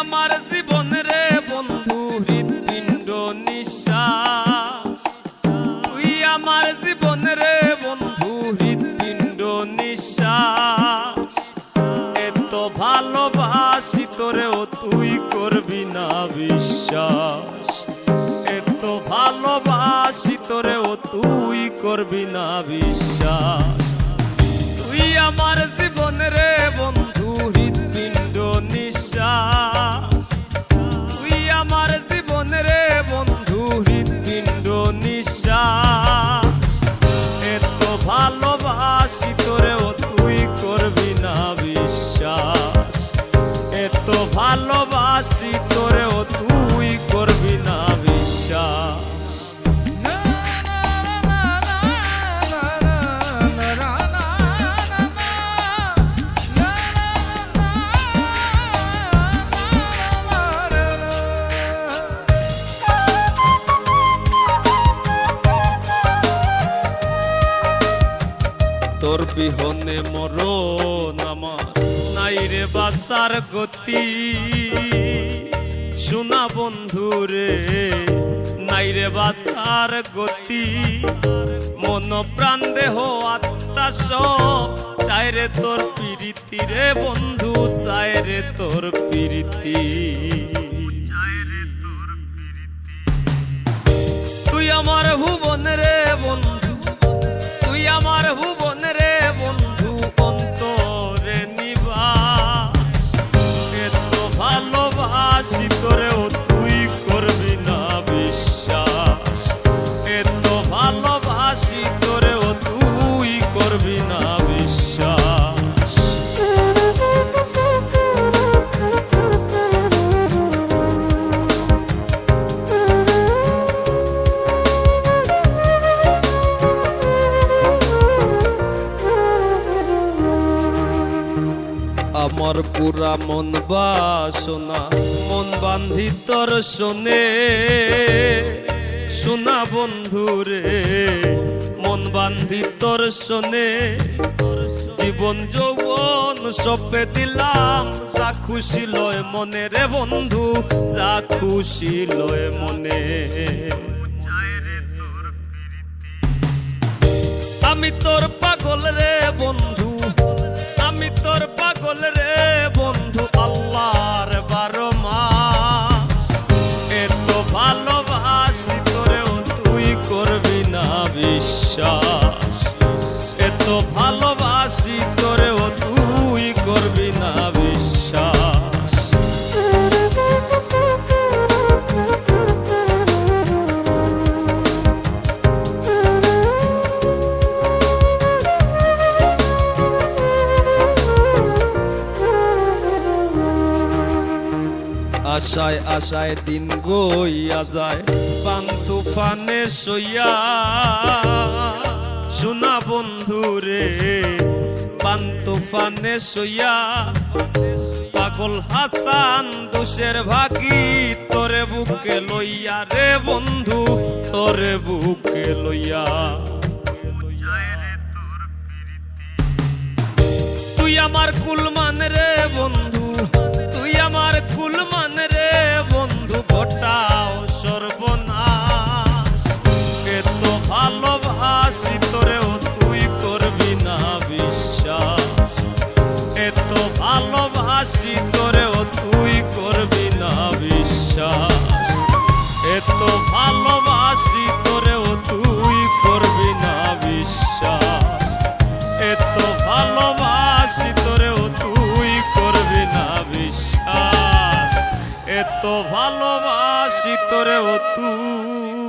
আমার জীবন রে বন্ধু, হৃৎপিণ্ড নিঃশ্বাস। তুই আমার জীবন রে বন্ধু, হৃৎপিণ্ড নিঃশ্বাস। এত ভালোবাসি তোরেও তুই করবি না বিশ্বাস। এত ভালোবাসি তোরেও তুই করবি না বিশ্বাস। তুই আমার জীবন ভালোবাসি তোরেও তুই করবি না বিশ্বাস। তোর বিহনে মরণ আমার নাই রে বাসার গতি। শোনা বন্ধু রে, নাই রে বাসার গতি। মন প্রাণ দেহ আত্মা সব চাই রে তোর পিরিতি রে বন্ধু, চাই রে তোর পিরিতি। তুই আমার ভুবন রে বন্ধু আমার পুরা মন বাসনা, মন বান্ধি তোর শোনে। শোনা বন্ধু রে, মন বান্ধি তোর শোনে। জীবন যৌবন সপে দিলাম, যা খুশি লয় মনে রে বন্ধু, যা খুশি লয় মনে। আমি তোর পাগল রে বন্ধু পাগল আশায় আশায় দিন গইয়া যায়। পান তুফানে সইয়া শোনা বন্ধু রে পান তুফানে সইয়া পাগল হাসান দোষের ভাগি, তোরে বুকে লইয়া রে বন্ধু, তোরে বুকে লইয়া। তুই আমার কুলমান রে বন্ধু বিশ্বাস তোরে ভালোবাসি তোরেও তুই।